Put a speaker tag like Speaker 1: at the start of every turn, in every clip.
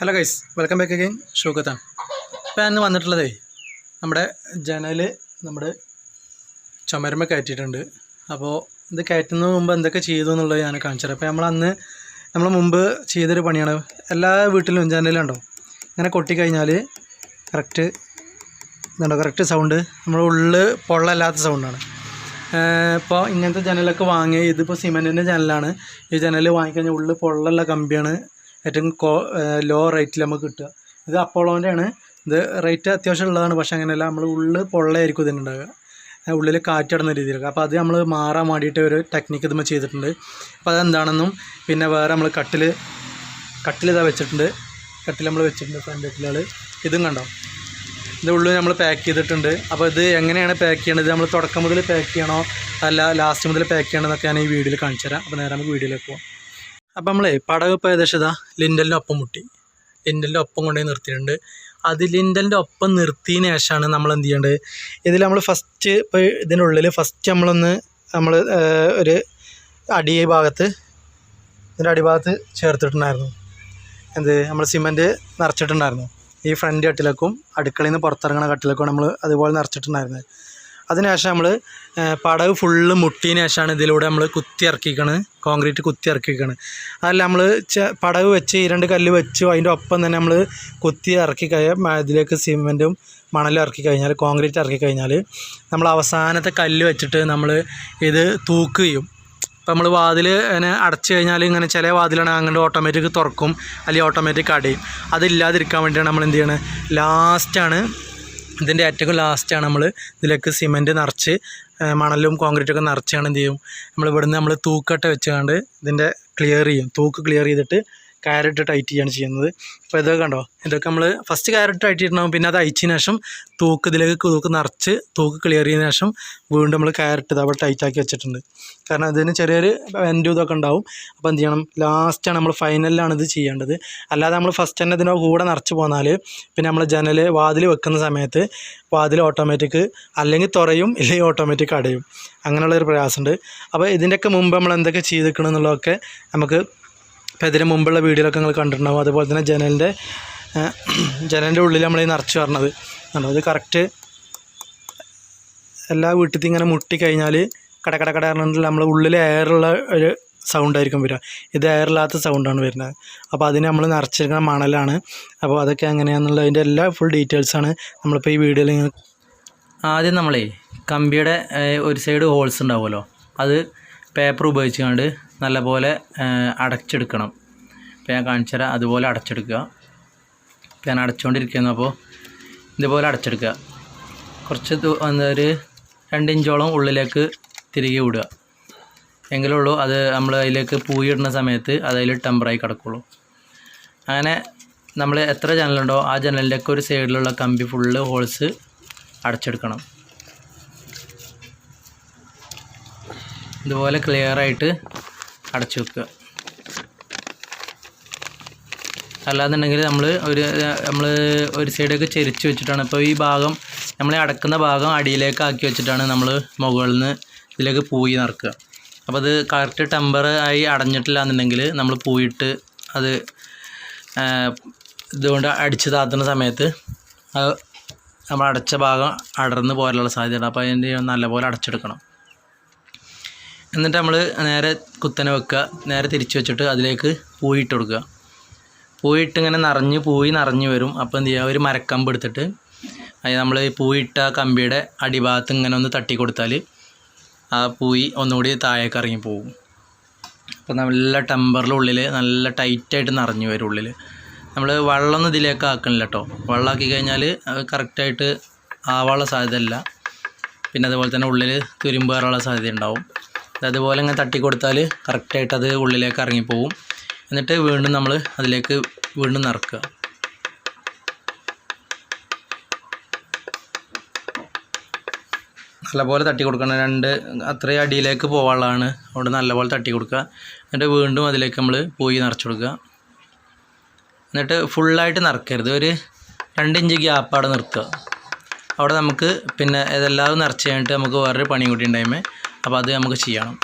Speaker 1: Hello guys welcome back again ഷോക്കത്താണ് ഇപ്പോൾ ഞാൻ വന്നിട്ടുള്ളതേ നമ്മുടെ ജനൽ നമ്മുടെ ചുമരുമ കയറ്റിയിട്ടുണ്ട്. അപ്പോൾ ഇത് കയറ്റുന്നതിന് മുമ്പ് എന്തൊക്കെ ചെയ്തു എന്നുള്ളത് ഞാൻ കാണിച്ചത് അപ്പോൾ നമ്മൾ അന്ന് നമ്മൾ മുമ്പ് ചെയ്തൊരു പണിയാണ്. എല്ലാ വീട്ടിലും ജനലുണ്ടോ ഇങ്ങനെ കൊട്ടിക്കഴിഞ്ഞാൽ കറക്റ്റ് ഇതുണ്ടോ? കറക്റ്റ് സൗണ്ട് നമ്മൾ ഉള്ളിൽ പൊള്ളല്ലാത്ത സൗണ്ടാണ് ഇപ്പോൾ ഇങ്ങനത്തെ ജനലൊക്കെ വാങ്ങിയ ഇതിപ്പോൾ സിമെന്റിന്റെ ജനലാണ്. ഈ ജനൽ വാങ്ങിക്കഴിഞ്ഞാൽ ഉള്ളിൽ പൊള്ളുള്ള കമ്പിയാണ് ഏറ്റവും കോ ലോ റേറ്റിൽ നമുക്ക് കിട്ടുക. ഇത് അപ്പോളോന്റെ ആണ് ഇത് റേറ്റ് അത്യാവശ്യം ഉള്ളതാണ്. പക്ഷേ അങ്ങനെയല്ല നമ്മൾ ഉള്ളിൽ പൊള്ളയായിരിക്കും ഇതിനുണ്ടാവുക. ഉള്ളിൽ കാറ്റിടുന്ന രീതിയിലൊക്കെ. അപ്പോൾ അത് നമ്മൾ മാറാൻ വേണ്ടിയിട്ട് ഒരു ടെക്നിക്ക് ഇതുമ്പോൾ ചെയ്തിട്ടുണ്ട്. അപ്പോൾ അതെന്താണെന്നും പിന്നെ വേറെ നമ്മൾ കട്ടിൽ കട്ടിൽ ഇതാ വെച്ചിട്ടുണ്ട്. കട്ടിൽ നമ്മൾ വെച്ചിട്ടുണ്ട് ഫ്രണ്ട് കട്ടിലുകൾ ഇതും കണ്ടോ? ഇത് ഉള്ളിൽ നമ്മൾ പാക്ക് ചെയ്തിട്ടുണ്ട്. അപ്പോൾ ഇത് എങ്ങനെയാണ് പാക്ക് ചെയ്യണത്? നമ്മൾ തുടക്കം മുതൽ പാക്ക് ചെയ്യണോ? അല്ല ലാസ്റ്റ് മുതൽ പാക്ക് ചെയ്യണമെന്നൊക്കെ ഞാൻ ഈ വീഡിയോയിൽ കാണിച്ചു തരാം അപ്പോൾ നേരെ നമുക്ക് വീഡിയോയിലേക്ക് പോകാം അപ്പോൾ നമ്മളെ പടക ഇപ്പോൾ ഏകദേശം ഇതാ ലിൻഡലിന്റെ ഒപ്പം മുട്ടി. ലിൻഡലിന്റെ ഒപ്പം കൊണ്ടുപോയി നിർത്തിയിട്ടുണ്ട്. അത് ലിൻഡലിന്റെ ഒപ്പം നിർത്തിയതിന് ശേഷമാണ് നമ്മൾ എന്ത് ചെയ്യേണ്ടത്? ഇതിൽ നമ്മൾ ഫസ്റ്റ് ഇപ്പോൾ ഇതിന്റെ ഉള്ളിൽ ഫസ്റ്റ് നമ്മളൊന്ന് നമ്മൾ ഒരു അടി ഭാഗത്ത് ഇതിന്റെ അടിഭാഗത്ത് ചേർത്തിട്ടുണ്ടായിരുന്നു. എന്ത് നമ്മൾ സിമന്റ് നിറച്ചിട്ടുണ്ടായിരുന്നു. ഈ ഫ്രണ്ട് കട്ടിലേക്കും അടുക്കളയിൽ നിന്ന് പുറത്തിറങ്ങുന്ന കട്ടിലേക്കും നമ്മൾ അതുപോലെ നിറച്ചിട്ടുണ്ടായിരുന്നത്. അതിനുശേഷം നമ്മൾ പടവ് ഫുള്ള് മുട്ടിയതിന് ശേഷമാണ് ഇതിലൂടെ നമ്മൾ കുത്തി കോൺക്രീറ്റ് കുത്തി ഇറക്കിക്കണ്. അതല്ല നമ്മൾ പടവ് വെച്ച് രണ്ട് കല്ല് വെച്ച് അതിന്റെ ഒപ്പം തന്നെ നമ്മൾ കുത്തി ഇറക്കി കഴിഞ്ഞാൽ ഇതിലേക്ക് സിമെന്റും മണലും ഇറക്കി കഴിഞ്ഞാൽ കോൺക്രീറ്റ് ഇറക്കി കഴിഞ്ഞാൽ നമ്മൾ അവസാനത്തെ കല്ല് വെച്ചിട്ട് നമ്മൾ ഇത് തൂക്കുകയും അപ്പോൾ നമ്മൾ വാതിൽ ഇങ്ങനെ അടച്ചു കഴിഞ്ഞാൽ ഇങ്ങനെ ചില വാതിലാണ് അങ്ങോട്ട് ഓട്ടോമാറ്റിക് തുറക്കും അല്ലെങ്കിൽ ഓട്ടോമാറ്റിക് അടയും. അതില്ലാതിരിക്കാൻ വേണ്ടിയാണ് നമ്മൾ എന്ത് ചെയ്യണത്? ലാസ്റ്റാണ് ഇതിന്റെ ഏറ്റവും ലാസ്റ്റാണ് നമ്മൾ ഇതിലേക്ക് സിമെന്റ് നിറച്ച് മണലും കോൺക്രീറ്റൊക്കെ നിറച്ചാണ് എന്ത് ചെയ്യും? നമ്മൾ ഇവിടുന്ന് നമ്മൾ തൂക്കട്ട വെച്ചുകൊണ്ട് ഇതിന്റെ ക്ലിയർ ചെയ്യും. തൂക്ക് ക്ലിയർ ചെയ്തിട്ട് കയറിട്ട് ടൈറ്റ് ചെയ്യാണ് ചെയ്യുന്നത്. അപ്പോൾ ഇതൊക്കെ കണ്ടോ? ഇതൊക്കെ നമ്മൾ ഫസ്റ്റ് കയറിട്ട് ടൈറ്റ് ചെയ്തിട്ടുണ്ടാകും പിന്നെ അത് അയച്ചതിന് ശേഷം തൂക്ക് ഇതിലേക്ക് തൂക്ക് നിറച്ച് തൂക്ക് ക്ലിയർ ചെയ്തതിന് ശേഷം വീണ്ടും നമ്മൾ കയറിട്ട് ഇതവിടെ ടൈറ്റ് ആക്കി വെച്ചിട്ടുണ്ട്. കാരണം ഇതിന് ചെറിയൊരു വെന്റും ഇതൊക്കെ ഉണ്ടാവും. അപ്പോൾ എന്ത് ചെയ്യണം? ലാസ്റ്റാണ് നമ്മൾ ഫൈനലിലാണ് ഇത് ചെയ്യേണ്ടത്. അല്ലാതെ നമ്മൾ ഫസ്റ്റ് തന്നെ ഇതിന്റെ കൂടെ നിറച്ച് പോന്നാൽ പിന്നെ നമ്മൾ ജനൽ വാതിൽ വെക്കുന്ന സമയത്ത് വാതിൽ ഓട്ടോമാറ്റിക് അല്ലെങ്കിൽ തുറയും ഇല്ലെങ്കിൽ ഓട്ടോമാറ്റിക് അടയും. അങ്ങനെയുള്ളൊരു പ്രയാസമുണ്ട്. അപ്പോൾ ഇതിന്റെയൊക്കെ മുമ്പ് നമ്മൾ എന്തൊക്കെ ചെയ്തിരിക്കണം എന്നുള്ളതൊക്കെ നമുക്ക് ഇപ്പോൾ ഇതിന് മുമ്പുള്ള വീഡിയോയിലൊക്കെ നിങ്ങൾ കണ്ടിട്ടുണ്ടാവും. അതുപോലെ തന്നെ ജനലിന്റെ ജനലിന്റെ ഉള്ളിൽ നമ്മൾ ഈ നിറച്ച് കണ്ടോ? ഇത് കറക്റ്റ് എല്ലാ വീട്ടിൽ ഇങ്ങനെ മുട്ടി കഴിഞ്ഞാൽ കട കട നമ്മൾ ഉള്ളിൽ എയറുള്ള ഒരു സൗണ്ടായിരിക്കും വരിക. ഇത് എയറില്ലാത്ത സൗണ്ടാണ് വരുന്നത്. അപ്പോൾ അതിന് നമ്മൾ നിറച്ചിരിക്കുന്ന മണലാണ്. അപ്പോൾ അതൊക്കെ എങ്ങനെയാണെന്നുള്ള അതിന്റെ എല്ലാ ഫുൾ ഡീറ്റെയിൽസാണ് നമ്മളിപ്പോൾ ഈ വീഡിയോയിൽ ഇങ്ങനെ
Speaker 2: ആദ്യം നമ്മളേ കമ്പിയുടെ ഒരു സൈഡ് ഹോൾസ് ഉണ്ടാവുമല്ലോ. അത് പേപ്പർ ഉപയോഗിച്ചുകൊണ്ട് നല്ലപോലെ അടച്ചെടുക്കണം. ഇപ്പോൾ ഞാൻ കാണിച്ചു തരാം അതുപോലെ അടച്ചെടുക്കുക. ഞാൻ അടച്ചുകൊണ്ടിരിക്കുന്നു അപ്പോൾ ഇതുപോലെ അടച്ചെടുക്കുക. കുറച്ച് എന്താ ഒരു രണ്ട് ഉള്ളിലേക്ക് തിരികെ വിടുക. എങ്കിലേ ഉള്ളൂ അത് നമ്മൾ അതിലേക്ക് പൂയിടുന്ന സമയത്ത് അത് അതിൽ ടെമ്പറായി കിടക്കുള്ളൂ. അങ്ങനെ നമ്മൾ എത്ര ജനലുണ്ടോ ആ ജനലിന്റെയൊക്കെ ഒരു സൈഡിലുള്ള കമ്പി ഫുള്ള് ഹോൾസ് അടച്ചെടുക്കണം. ഇതുപോലെ ക്ലിയർ ആയിട്ട് അടച്ചു വെക്കുക. അല്ലാന്നുണ്ടെങ്കിൽ നമ്മൾ ഒരു നമ്മൾ ഒരു സൈഡൊക്കെ ചെരിച്ച് വെച്ചിട്ടാണ്. ഇപ്പോൾ ഈ ഭാഗം നമ്മൾ അടക്കുന്ന ഭാഗം അടിയിലേക്ക് ആക്കി വെച്ചിട്ടാണ് നമ്മൾ മുകളിൽ നിന്ന് ഇതിലേക്ക് പൂയി നിറക്കുക. അപ്പോൾ അത് കറക്റ്റ് ടെമ്പർ ആയി അടഞ്ഞിട്ടില്ല എന്നുണ്ടെങ്കിൽ നമ്മൾ പൂയിട്ട് അത് ഇതുകൊണ്ട് അടിച്ച് താത്തുന്ന സമയത്ത് അത് നമ്മൾ അടച്ച ഭാഗം അടർന്ന് പോരാനുള്ള സാധ്യതയുണ്ട്. അപ്പോൾ അതിന്റെ നല്ലപോലെ അടച്ചെടുക്കണം. എന്നിട്ട് നമ്മൾ നേരെ കുത്തനെ വെക്കുക. നേരെ തിരിച്ച് വെച്ചിട്ട് അതിലേക്ക് പൂയിട്ട് കൊടുക്കുക. പൂയിട്ട് ഇങ്ങനെ നിറഞ്ഞ് പൂയി നിറഞ്ഞ് വരും. അപ്പോൾ എന്ത് ചെയ്യുക? ഒരു മരക്കമ്പ് എടുത്തിട്ട് അത് നമ്മൾ പൂയിട്ട കമ്പിയുടെ അടിഭാഗത്ത് ഇങ്ങനെ ഒന്ന് തട്ടി കൊടുത്താൽ ആ പൂയി ഒന്നുകൂടി താഴേക്ക് ഇറങ്ങി പോകും. അപ്പോൾ നല്ല ടെമ്പറിലുള്ളിൽ നല്ല ടൈറ്റായിട്ട് നിറഞ്ഞു വരും ഉള്ളിൽ നമ്മൾ വെള്ളമൊന്നും ഇതിലേക്ക് ആക്കണില്ല കേട്ടോ വെള്ളമാക്കി കഴിഞ്ഞാൽ അത് കറക്റ്റായിട്ട് ആവാനുള്ള സാധ്യതയില്ല. പിന്നെ അതുപോലെ തന്നെ ഉള്ളിൽ തുരുമ്പ് കയറാനുള്ള സാധ്യത ഉണ്ടാവും. അതുപോലെ ഇങ്ങനെ തട്ടി കൊടുത്താൽ കറക്റ്റായിട്ട് അത് ഉള്ളിലേക്ക് ഇറങ്ങിപ്പോവും. എന്നിട്ട് വീണ്ടും നമ്മൾ അതിലേക്ക് വീണ്ടും നിറക്കുക നല്ലപോലെ തട്ടി കൊടുക്കണം രണ്ട് അത്രയും അടിയിലേക്ക് പോകാനുള്ളതാണ് അവിടെ നല്ലപോലെ തട്ടി കൊടുക്കുക എന്നിട്ട് വീണ്ടും അതിലേക്ക് നമ്മൾ പോയി നിറച്ച് കൊടുക്കുക. എന്നിട്ട് ഫുള്ളായിട്ട് നിറക്കരുത്. ഒരു രണ്ട് ഇഞ്ച് ഗ്യാപ്പ് അവിടെ നിർത്തുക. അവിടെ നമുക്ക് പിന്നെ ഇതെല്ലാം നിറച്ച് കഴിഞ്ഞിട്ട് നമുക്ക് വേറൊരു പണി കൂടി ഉണ്ടായ്മേ. അപ്പോൾ അത് നമുക്ക് ചെയ്യണം.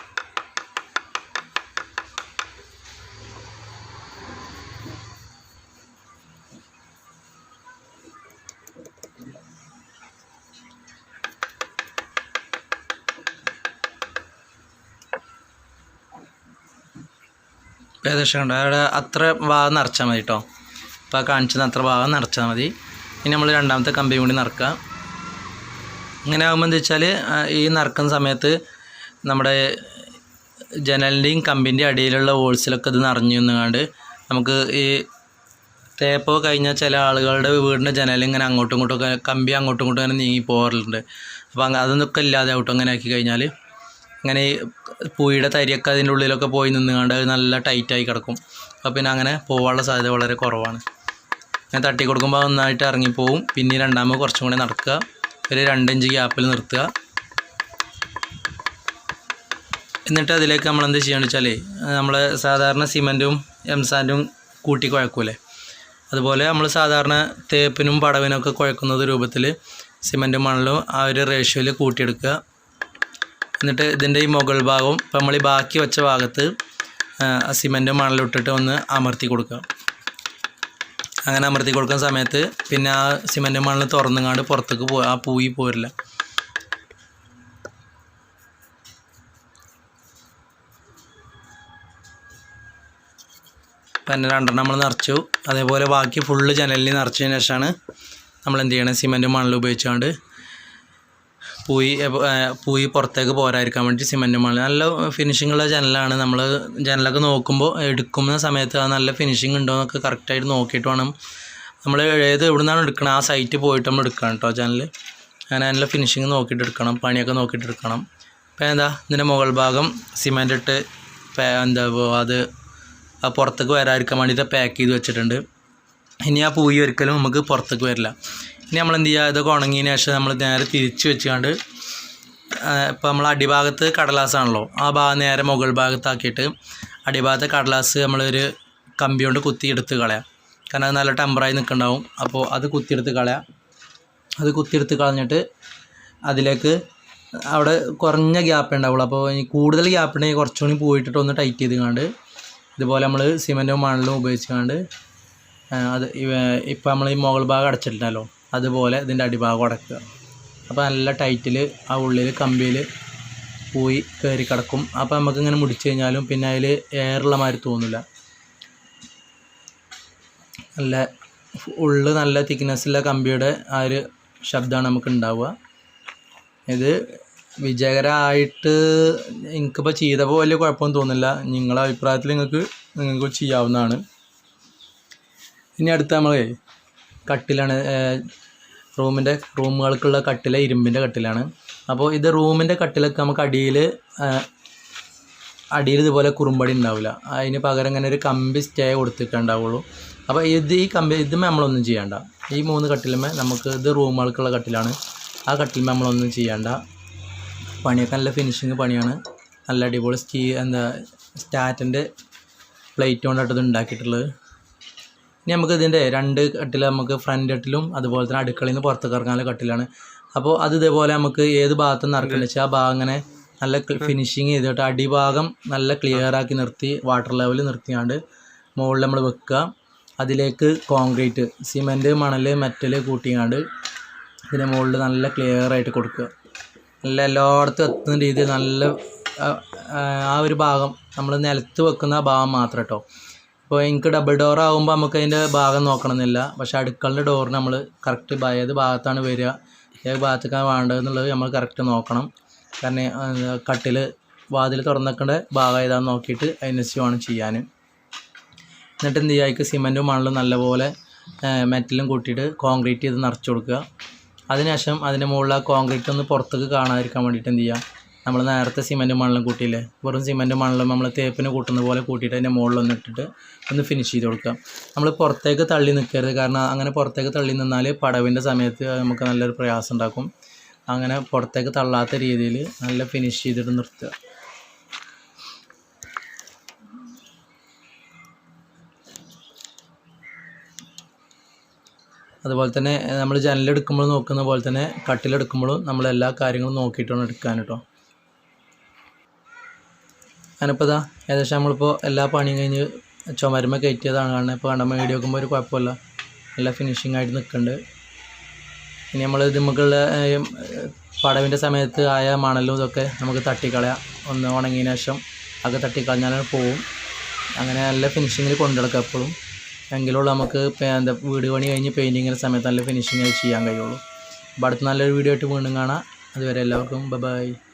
Speaker 2: ഏകദേശം ഉണ്ട് അവിടെ അത്ര ഭാഗം നിറച്ചാൽ മതി കേട്ടോ ഇപ്പോൾ കാണിച്ചത് അത്ര ഭാഗം നിറച്ചാൽ മതി. ഇനി നമ്മൾ രണ്ടാമത്തെ കമ്പി കൂടി നിറക്കുക ഇങ്ങനെ ആകുമ്പോൾ എന്താ വെച്ചാൽ ഈ നിറക്കുന്ന സമയത്ത് നമ്മുടെ ജനലിന്റെയും കമ്പിന്റെ അടിയിലുള്ള ഹോൾസിലൊക്കെ ഇത് നിറഞ്ഞു നിന്നുകൊണ്ട് നമുക്ക് ഈ തേപ്പോ കഴിഞ്ഞാൽ ചില ആളുകളുടെ വീടിന്റെ ജനൽ ഇങ്ങനെ അങ്ങോട്ടും ഇങ്ങോട്ടും കമ്പി അങ്ങോട്ടും ഇങ്ങോട്ടും അങ്ങനെ നീങ്ങി പോകാറുണ്ട്. അപ്പോൾ അതൊന്നൊക്കെ ഇല്ലാതെ ഔട്ട് അങ്ങനെ ആക്കി കഴിഞ്ഞാൽ അങ്ങനെ ഈ പൂയുടെ തരിയൊക്കെ അതിന്റെ ഉള്ളിലൊക്കെ പോയി നിന്നുകൊണ്ട് അത് നല്ല ടൈറ്റായി കിടക്കും. അപ്പോൾ പിന്നെ അങ്ങനെ പോകാനുള്ള സാധ്യത വളരെ കുറവാണ്. ഞാൻ തട്ടി കൊടുക്കുമ്പോൾ നന്നായിട്ട് ഇറങ്ങിപ്പോവും. പിന്നെ രണ്ടാമത് കുറച്ചും കൂടി നടക്കുക. ഒരു രണ്ടിഞ്ച് ഗ്യാപ്പിൽ നിർത്തുക. എന്നിട്ട് അതിലേക്ക് നമ്മൾ എന്ത് ചെയ്യണം വെച്ചാൽ നമ്മൾ സാധാരണ സിമന്റും എംസാൻഡും കൂട്ടി കുഴക്കൂലേ? അതുപോലെ നമ്മൾ സാധാരണ തേപ്പിനും പടവിനും ഒക്കെ കുഴക്കുന്നത് രൂപത്തിൽ സിമന്റും മണലും ആ ഒരു റേഷ്യോയിൽ കൂട്ടിയെടുക്കുക. എന്നിട്ട് ഇതിന്റെ ഈ മുകൾ ഭാഗവും ഇപ്പം നമ്മൾ ഈ ബാക്കി വെച്ച ഭാഗത്ത് സിമന്റും മണലും ഇട്ടിട്ട് ഒന്ന് അമർത്തി കൊടുക്കുക. അങ്ങനെ അമർത്തി കൊടുക്കുന്ന സമയത്ത് പിന്നെ ആ സിമന്റും മണൽ തുറന്നുങ്ങാണ്ട് പുറത്തേക്ക് പോ ആ പൂയി പോരില്ല. പിന്നെ രണ്ടെണ്ണം നമ്മൾ നിറച്ചു. അതേപോലെ ബാക്കി ഫുള്ള് ജനലിൽ നിറച്ചതിന് ശേഷമാണ് നമ്മൾ എന്ത് ചെയ്യണം സിമന്റും മണലും ഉപയോഗിച്ചുകൊണ്ട് പൂയി പൂയി പുറത്തേക്ക് പോരായിരിക്കാൻ വേണ്ടി സിമന്റും മണൽ നല്ല ഫിനിഷിംഗ് ഉള്ള ജനലാണ്. നമ്മൾ ജനലൊക്കെ നോക്കുമ്പോൾ എടുക്കുന്ന സമയത്ത് അത് നല്ല ഫിനിഷിംഗ് ഉണ്ടോ എന്നൊക്കെ കറക്റ്റായിട്ട് നോക്കിയിട്ട് വേണം. നമ്മൾ ഏത് എവിടെ നിന്നാണ് എടുക്കണം ആ സൈറ്റ് പോയിട്ട് നമ്മൾ എടുക്കണം കേട്ടോ ജനൽ അങ്ങനെ നല്ല ഫിനിഷിങ് നോക്കിയിട്ട് എടുക്കണം. പണിയൊക്കെ നോക്കിയിട്ട് എടുക്കണം. അപ്പോൾ എന്താ ഇതിന്റെ മുകൾ ഭാഗം സിമന്റ് ഇട്ട് എന്താ അത് പുറത്തേക്ക് വരാതിരിക്കാൻ വേണ്ടിയിട്ട് പാക്ക് ചെയ്ത് വെച്ചിട്ടുണ്ട്. ഇനി ആ പൂയി ഒരിക്കലും നമുക്ക് പുറത്തേക്ക് വരില്ല. ഇനി നമ്മൾ എന്ത് ചെയ്യുക? ഇതൊക്കെ ഉണങ്ങിയതിന് ശേഷം നമ്മൾ നേരെ തിരിച്ച് വെച്ചുകൊണ്ട് ഇപ്പോൾ നമ്മൾ അടിഭാഗത്ത് കടലാസാണല്ലോ ആ ഭാഗം നേരെ മുകൾ ഭാഗത്താക്കിയിട്ട് അടിഭാഗത്തെ കടലാസ് നമ്മളൊരു കമ്പി കൊണ്ട് കുത്തിയെടുത്ത് കളയാം. കാരണം അത് നല്ല ടെമ്പറായി നിൽക്കുന്നുണ്ടാവും അപ്പോൾ അത് കുത്തിയെടുത്ത് കളയാം. അത് കുത്തിയെടുത്ത് കളഞ്ഞിട്ട് അതിലേക്ക് അവിടെ കുറഞ്ഞ ഗ്യാപ്പ് ഉണ്ടാവുള്ളൂ. അപ്പോൾ കൂടുതൽ ഗ്യാപ്പ് ഉണ്ടെങ്കിൽ കുറച്ചുകൂടി പോയിട്ടിട്ട് ഒന്ന് ടൈറ്റ് ചെയ്ത് കണ്ട് ഇതുപോലെ നമ്മൾ സിമന്റും മണലും ഉപയോഗിച്ചുകൊണ്ട് അത് ഇപ്പം നമ്മൾ ഈ മുകൾ ഭാഗം അടച്ചിട്ടുണ്ടല്ലോ അതുപോലെ ഇതിന്റെ അടിഭാഗം അടക്കുക. അപ്പോൾ നല്ല ടൈറ്റിൽ ആ ഉള്ളിൽ കമ്പിയിൽ പോയി കയറി കിടക്കും. അപ്പോൾ നമുക്ക് ഇങ്ങനെ മുടിച്ച് കഴിഞ്ഞാലും പിന്നെ അതിൽ എയറുള്ള മാതിരി തോന്നില്ല നല്ല ഉള്ളു നല്ല തിക്നെസ്സുള്ള കമ്പിയുടെ ആ ഒരു ശബ്ദമാണ് നമുക്ക് ഉണ്ടാവുക. ഇത് വിജയകരമായിട്ട് എനിക്കിപ്പോൾ ചെയ്തപ്പോൾ വലിയ കുഴപ്പമൊന്നും തോന്നുന്നില്ല. നിങ്ങളുടെ അഭിപ്രായത്തിൽ നിങ്ങൾക്ക് നിങ്ങൾക്ക് ചെയ്യാവുന്നതാണ്. ഇനി അടുത്ത നമ്മൾ കട്ടിലാണ് റൂമിന്റെ റൂമുകൾക്കുള്ള കട്ടില ഇരുമ്പിന്റെ കട്ടിലാണ്. അപ്പോൾ ഇത് റൂമിന്റെ കട്ടിലൊക്കെ നമുക്ക് അടിയിൽ അടിയിൽ ഇതുപോലെ കുറുമ്പടി ഉണ്ടാവില്ല. അതിന് പകരം ഇങ്ങനെ ഒരു കമ്പി സ്റ്റേ കൊടുത്തിട്ടേ ഉണ്ടാവുള്ളൂ. അപ്പോൾ ഇത് ഈ കമ്പി ഇതുമേ നമ്മളൊന്നും ചെയ്യണ്ട. ഈ മൂന്ന് കട്ടിലുമേ നമുക്ക് ഇത് റൂമുകൾക്കുള്ള കട്ടിലാണ്. ആ കട്ടിലുമേ നമ്മളൊന്നും ചെയ്യണ്ട. പണിയൊക്കെ നല്ല ഫിനിഷിങ് പണിയാണ്. നല്ല അടിപൊളി സ്റ്റീ എന്താ സ്റ്റാറ്റിന്റെ പ്ലേറ്റ് ഇത് ഉണ്ടാക്കിയിട്ടുള്ളത്. ഇനി നമുക്ക് ഇതിന്റെ രണ്ട് കട്ടിൽ നമുക്ക് ഫ്രണ്ട് കട്ടിലും അതുപോലെ തന്നെ അടുക്കളയിൽ നിന്ന് പുറത്തേക്ക് ഇറങ്ങാനുള്ള കട്ടിലാണ്. അപ്പോൾ അത് ഇതേപോലെ നമുക്ക് ഏത് ഭാഗത്ത് നിന്ന് ഇറക്കുന്നത് വെച്ചാൽ ആ ഭാഗം അങ്ങനെ നല്ല ഫിനിഷിങ് ചെയ്തിട്ട് അടിഭാഗം നല്ല ക്ലിയർ ആക്കി നിർത്തി വാട്ടർ ലെവൽ നിർത്തിയാണ്ട് മുകളിൽ നമ്മൾ വെക്കുക. അതിലേക്ക് കോൺക്രീറ്റ് സിമെന്റ് മണൽ മെറ്റൽ കൂട്ടിയാണ്ട് ഇതിന്റെ മുകളിൽ നല്ല ക്ലിയർ ആയിട്ട് കൊടുക്കുക. നല്ല എല്ലായിടത്തും എത്തുന്ന രീതിയിൽ നല്ല ആ, ഒരു ഭാഗം നമ്മൾ നിലത്ത് വെക്കുന്ന ഭാഗം മാത്രം കേട്ടോ ഇപ്പോൾ എനിക്ക് ഡബിൾ ഡോർ ആകുമ്പോൾ നമുക്ക് അതിന്റെ ഭാഗം നോക്കണമെന്നില്ല. പക്ഷേ അടുക്കളന്റെ ഡോറിന് നമ്മൾ കറക്റ്റ് ഏത് ഭാഗത്താണ് വരിക ഏത് ഭാഗത്തേക്കാണ് വേണ്ടതെന്നുള്ളത് നമ്മൾ കറക്റ്റ് നോക്കണം. കാരണം കട്ടിൽ വാതിൽ തുറന്നേക്കേണ്ട ഭാഗം ഏതാണെന്ന് നോക്കിയിട്ട് അതിനനുസരിച്ച് ചെയ്യാൻ. എന്നിട്ട് എന്ത് ചെയ്യുക അതിക്ക് സിമന്റും മണലും നല്ലപോലെ മെറ്റലും കൂട്ടിയിട്ട് കോൺക്രീറ്റ് ചെയ്ത് നിറച്ച് കൊടുക്കുക. അതിനുശേഷം അതിന്റെ മുകളിൽ ആ കോൺക്രീറ്റ് ഒന്ന് പുറത്തേക്ക് കാണാതിരിക്കാൻ വേണ്ടിയിട്ട് എന്ത് ചെയ്യുക നമ്മൾ നേരത്തെ സിമന്റും മണലും കൂട്ടിയില്ലേ? വെറും സിമന്റും മണലും നമ്മൾ തേപ്പിന് കൂട്ടുന്ന പോലെ കൂട്ടിയിട്ട് അതിന്റെ മുകളിൽ ഒന്ന് ഇട്ടിട്ട് ഒന്ന് ഫിനിഷ് ചെയ്ത് കൊടുക്കുക. നമ്മൾ പുറത്തേക്ക് തള്ളി നിൽക്കരുത് കാരണം അങ്ങനെ പുറത്തേക്ക് തള്ളി നിന്നാൽ പടവിന്റെ സമയത്ത് നമുക്ക് നല്ലൊരു പ്രയാസം ഉണ്ടാക്കും. അങ്ങനെ പുറത്തേക്ക് തള്ളാത്ത രീതിയിൽ നല്ല ഫിനിഷ് ചെയ്തിട്ട് നിർത്തുക. അതുപോലെ തന്നെ നമ്മൾ ജനലെടുക്കുമ്പോൾ നോക്കുന്ന പോലെ തന്നെ കട്ടിലെടുക്കുമ്പോഴും നമ്മൾ എല്ലാ കാര്യങ്ങളും നോക്കിയിട്ടാണ് എടുക്കാൻ കേട്ടോ ഞാനിപ്പോൾ ഇതാ ഏകദേശം നമ്മളിപ്പോൾ എല്ലാ പണിയും കഴിഞ്ഞ് ചുമരുമ കയറ്റിയതാണ്. കാരണം ഇപ്പോൾ കണ്ട മേടി നോക്കുമ്പോൾ ഒരു കുഴപ്പമില്ല. നല്ല ഫിനിഷിംഗ് ആയിട്ട് നിൽക്കുന്നുണ്ട് ഇനി നമ്മൾ നമുക്കുള്ള പടവിന്റെ സമയത്ത് ആയ മണലും ഇതൊക്കെ നമുക്ക് തട്ടിക്കളയാം. ഒന്ന് ഉണങ്ങിയതിന് ശേഷം അതൊക്കെ തട്ടിക്കളഞ്ഞാൽ പോവും. അങ്ങനെ നല്ല ഫിനിഷിങ്ങിൽ കൊണ്ടു നടക്കുക എപ്പോഴും എങ്കിലുള്ള നമുക്ക് എന്താ വീട് പണി കഴിഞ്ഞ് പെയിന്റിങ്ങിന്റെ സമയത്ത് നല്ല ഫിനിഷിങ് ചെയ്യാൻ കഴിയുള്ളൂ. അപ്പോൾ അടുത്ത നല്ലൊരു വീഡിയോ ആയിട്ട് വീണ്ടും കാണാം. അതുവരെ എല്ലാവർക്കും ബൈ